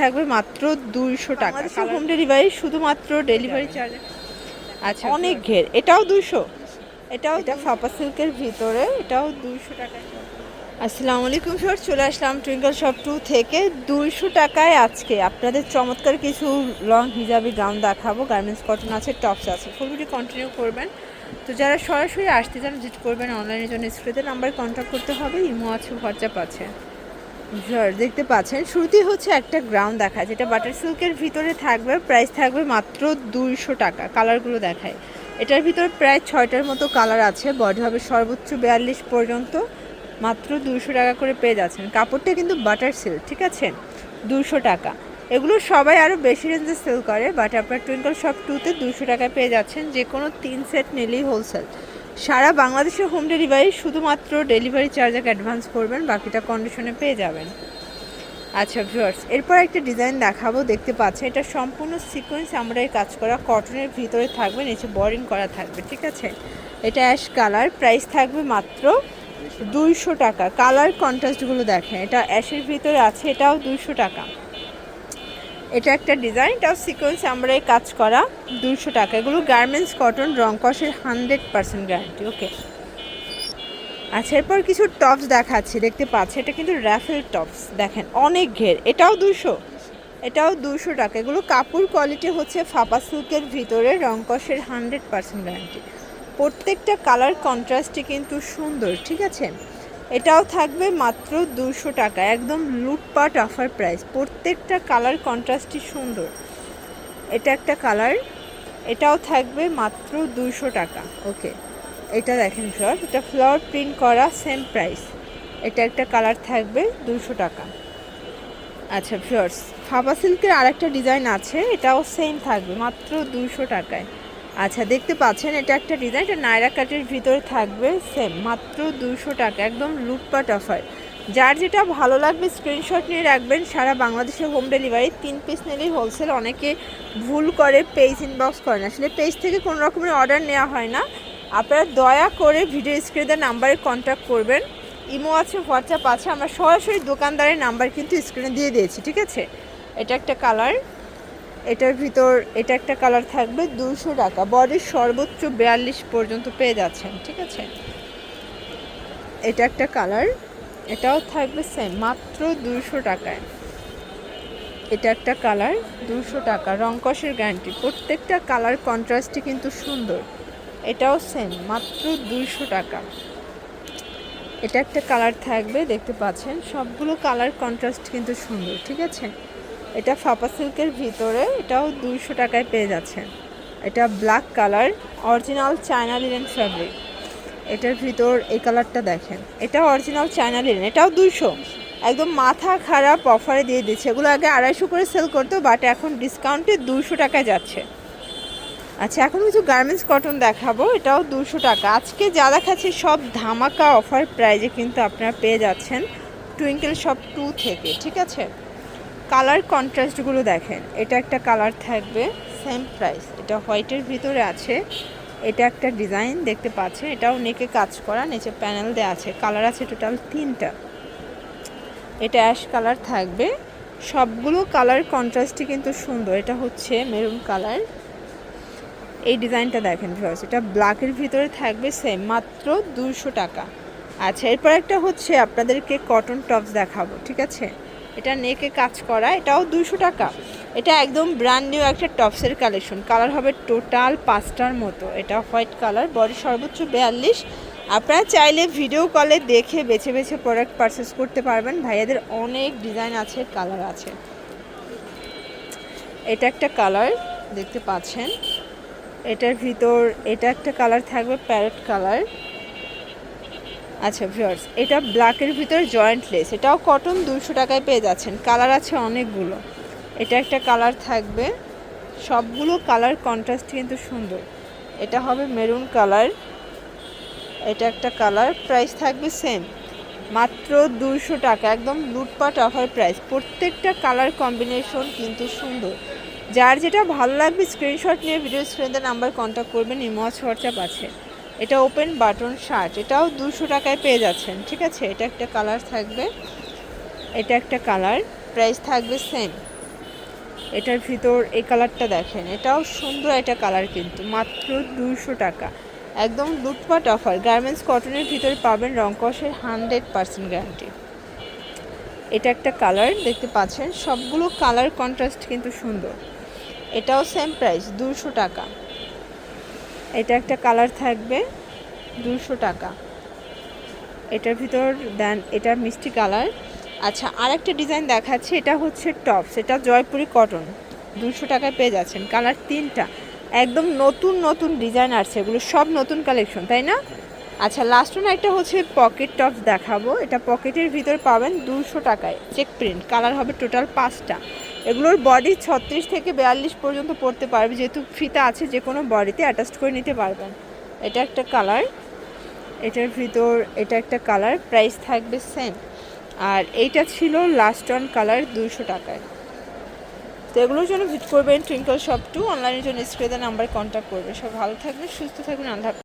থাকবে মাত্র দুইশো টাকা। হোম ডেলিভারি শুধুমাত্র ডেলিভারি চার্জ আচ্ছা অনেক ঘের। এটাও দুশো এটাও এটা ফাপা সিল্কের ভিতরে এটাও দুইশো টাকা। আসসালামু আলাইকুম স্যার চলে আসলাম টুইঙ্কল শপ টু থেকে। দুইশো টাকায় আজকে আপনাদের চমৎকার কিছু লং হিজাবি গাউন দেখাবো। গার্মেন্টস কটন আছে টপস আছে। ফুল ভিডিও কন্টিনিউ করবেন। তো যারা সরাসরি আসতে চান ভিজিট করবেন অনলাইনের জন্য। স্ক্রিনের নাম্বার কন্ট্যাক্ট করতে হবে ইমো আছে হোয়াটসঅ্যাপ আছে। দেখতে পাচ্ছেন। শুরুতেই হচ্ছে একটা গ্রাউন্ড দেখায় যেটা বাটার সিল্কের ভিতরে থাকবে প্রাইস থাকবে মাত্র দুইশো টাকা। কালারগুলো দেখায় এটার ভিতরে প্রায় ছয়টার মতো কালার আছে, বডি হবে সর্বোচ্চ বিয়াল্লিশ পর্যন্ত, মাত্র দুশো টাকা করে পেয়ে যাচ্ছেন। কাপড়টা কিন্তু বাটার সিল্ক ঠিক আছে? দুশো টাকা। এগুলো সবাই আরও বেশি রেঞ্জে সেল করে বাট আপনার টুইঙ্কল শপ টুতে দুশো টাকায় পেয়ে যাচ্ছেন যে কোনো তিন সেট নিলেই হোলসেল সারা বাংলাদেশের হোম ডেলিভারি শুধুমাত্র ডেলিভারি চার্জ এক অ্যাডভান্স করবেন, বাকিটা কন্ডিশনে পেয়ে যাবেন। আচ্ছা ভিউয়ার্স এরপর একটা ডিজাইন দেখাবো, দেখতে পাচ্ছেন, এটা সম্পূর্ণ সিকোয়েন্স আমরা এই কাজ করা কটনের ভিতরে থাকবে, নিচে বরিং করা থাকবে, ঠিক আছে? এটা অ্যাশ কালার প্রাইস থাকবে মাত্র দুইশো টাকা। কালার কন্ট্রাস্টগুলো দেখেন, এটা অ্যাশের ভিতরে আছে, এটাও দুইশো টাকা। এটা একটা ডিজাইন এটাও সিকোয়েন্স আমরা এই কাজ করা দুশো টাকা। এগুলো গার্মেন্টস কটন রং কষের হান্ড্রেড পার্সেন্ট গ্যারান্টি ওকে আচ্ছা এরপর কিছু টপস দেখাচ্ছি, দেখতে পাচ্ছি, এটা কিন্তু র্যাফেল টপস দেখেন, অনেক ঘের। এটাও দুশো এটাও দুশো টাকা। এগুলো কাপড় কোয়ালিটি হচ্ছে ফাপা সিল্কের ভিতরে, রং কষের হান্ড্রেড পার্সেন্ট গ্যারান্টি প্রত্যেকটা কালার কন্ট্রাস্টই কিন্তু সুন্দর, ঠিক আছে? এটাও থাকবে মাত্র দুশো টাকা, একদম লুটপাট অফার প্রাইস প্রত্যেকটা কালার কন্ট্রাস্টই সুন্দর। এটা একটা কালার এটাও থাকবে মাত্র দুশো টাকা। ওকে এটা দেখেন ফ্লাওয়ার এটা ফ্লাওয়ার প্রিন্ট করা সেম প্রাইস এটা একটা কালার থাকবে দুশো টাকা। আচ্ছা ফিওর্স ফাবা সিল্কের আরেকটা ডিজাইন আছে, এটাও সেম থাকবে মাত্র দুশো টাকায়। আচ্ছা দেখতে পাচ্ছেন, এটা একটা ডিজাইন, এটা নায়রা কাটের ভিতরে থাকবে সেম মাত্র দুশো টাকা, একদম লুটপাট অফার যার যেটা ভালো লাগবে স্ক্রিনশট নিয়ে রাখবেন, সারা বাংলাদেশে হোম ডেলিভারি তিন পিস নিলেই হোলসেল অনেকে ভুল করে পেজ ইনবক্স করেন। আসলে পেজ থেকে কোনো রকমের অর্ডার নেওয়া হয় না। আপনারা দয়া করে ভিডিও স্ক্রিনের নাম্বারে কন্ট্যাক্ট করবেন। ইমো আছে হোয়াটসঅ্যাপ আছে, আমরা সরাসরি দোকানদারের নাম্বার কিন্তু স্ক্রিনে দিয়ে দিয়েছি, ঠিক আছে? এটা একটা কালার এটার ভিতর, এটা একটা কালার থাকবে দুশো টাকা। বডির সর্বোচ্চ বিয়াল্লিশ পর্যন্ত পেয়ে যাচ্ছেন, ঠিক আছে? এটা একটা কালার, এটাও থাকবে সেম মাত্র দুশো টাকায়। এটা একটা কালার দুশো টাকা রংকসের গ্যারান্টি প্রত্যেকটা কালার কন্ট্রাস্টই কিন্তু সুন্দর। এটাও সেম মাত্র দুইশো টাকা। এটা একটা কালার থাকবে, দেখতে পাচ্ছেন? সবগুলো কালার কন্ট্রাস্ট কিন্তু সুন্দর, ঠিক আছে? এটা ফাপা সিল্কের ভিতরে, এটাও দুইশো টাকায় পেয়ে যাচ্ছেন। এটা black colour original China linen fabric এটার ভিতর এই কালারটা দেখেন। এটা অরিজিনাল চায়না লিনেন এটাও দুইশো। একদম মাথা খারাপ অফারে দিয়ে দিচ্ছে। এগুলো আগে আড়াইশো করে সেল করতো বাট এখন ডিসকাউন্টে দুশো টাকায় যাচ্ছে। আচ্ছা এখন কিছু গার্মেন্টস কটন দেখাবো, এটাও দুশো টাকা। আজকে যা দেখাচ্ছে সব ধামাকা অফার প্রাইজে কিন্তু আপনারা পেয়ে যাচ্ছেন। টুইঙ্কেল শপ টু থেকে, ঠিক আছে? কালার কন্ট্রাস্টগুলো দেখেন, এটা একটা কালার থাকবে সেম প্রাইস এটা হোয়াইটের ভিতরে আছে, এটা একটা ডিজাইন দেখতে পাচ্ছেন, এটাও নেকে কাজ করা, নিচে প্যানেল দেওয়া আছে কালার আছে টোটাল তিনটা। এটা অ্যাশ কালার থাকবে, সবগুলো কালার কন্ট্রাস্টই কিন্তু সুন্দর, এটা হচ্ছে মেরুন কালার এই ডিজাইনটা দেখেন ভিউয়ার্স এটা ব্ল্যাকের ভিতরে থাকবে সেম মাত্র দুশো টাকা। আচ্ছা এরপর একটা হচ্ছে আপনাদেরকে কটন টপস দেখাবো, ঠিক আছে? এটা নেকে কাজ করা, এটাও দুশো টাকা। এটা একদম ব্র্যান্ড নিউ একটা টপসের কালেকশন কালার হবে টোটাল পাঁচটার মতো। এটা হোয়াইট কালার বডি সর্বোচ্চ বিয়াল্লিশ। আপনারা চাইলে ভিডিও কলে দেখে বেছে বেছে প্রোডাক্ট পারচেস করতে পারবেন। ভাইয়াদের অনেক ডিজাইন আছে কালার আছে। এটা একটা কালার দেখতে পাচ্ছেন। এটার ভিতর, এটা একটা কালার থাকবে প্যারেট কালার আচ্ছা ভিউয়ার্স এটা ব্ল্যাকের ভিতর জয়েন্ট লেস এটাও কটন দুশো টাকায় পেয়ে যাচ্ছেন। কালার আছে অনেকগুলো। এটা একটা কালার থাকবে। সবগুলো কালার কন্ট্রাস্ট কিন্তু সুন্দর। এটা হবে মেরুন কালার এটা একটা কালার প্রাইস থাকবে সেম মাত্র দুশো টাকা, একদম লুটপাট অফার প্রাইস প্রত্যেকটা কালার কম্বিনেশন কিন্তু সুন্দর। যার যেটা ভালো লাগবে স্ক্রিনশট নিয়ে ভিডিও স্ক্রিনের নাম্বার কন্ট্যাক্ট করবেন ইমোয়াজ হোয়াটসঅ্যাপ আছে। এটা ওপেন বাটন শার্ট এটাও দুশো টাকায় পেয়ে যাচ্ছেন, ঠিক আছে? এটা একটা কালার থাকবে, এটা একটা কালার প্রাইস থাকবে সেম এটার ভিতর এই কালারটা দেখেন, এটাও সুন্দর একটা কালার কিন্তু, মাত্র দুশো টাকা। একদম লুটপাট অফার গার্মেন্টস কটনের ভিতরে পাবেন রংকসের হান্ড্রেড পার্সেন্ট গ্যারান্টি এটা একটা কালার দেখতে পাচ্ছেন, সবগুলো কালার কন্ট্রাস্ট কিন্তু সুন্দর। এটাও সেম প্রাইস দুশো টাকা। এটা একটা কালার থাকবে। দুশো টাকা। এটার ভিতর দেন এটা মিষ্টি কালার। আচ্ছা আর একটা ডিজাইন দেখাচ্ছি এটা হচ্ছে টপস এটা জয়পুরি কটন। দুশো টাকায় পেয়ে যাচ্ছেন। কালার তিনটা। একদম নতুন নতুন ডিজাইন আসছে এগুলো সব নতুন কালেকশন তাই না? আচ্ছা লাস্ট ওয়ান একটা হচ্ছে পকেট টপস দেখাবো। এটা পকেটের ভিতর পাবেন দুশো টাকায়। চেক প্রিন্ট কালার হবে টোটাল পাঁচটা। এগুলোর বডি ছত্রিশ থেকে বিয়াল্লিশ পর্যন্ত পড়তে পারবে। যেহেতু ফিতা আছে, যে কোনো বডিতে অ্যাটাচ করে নিতে পারবেন। এটা একটা কালার এটার ভিতর এটা একটা কালার প্রাইস থাকবে সেম আর এইটা ছিল লাস্ট অন কালার দুইশো টাকায়। তো এগুলোর জন্য ভিজিট করবেন টুইঙ্কল শপ টু অনলাইনের জন্য স্ক্রিনের নাম্বারে কন্ট্যাক্ট করবেন সব ভালো থাকবেন, সুস্থ থাকবেন, আল্লাহ।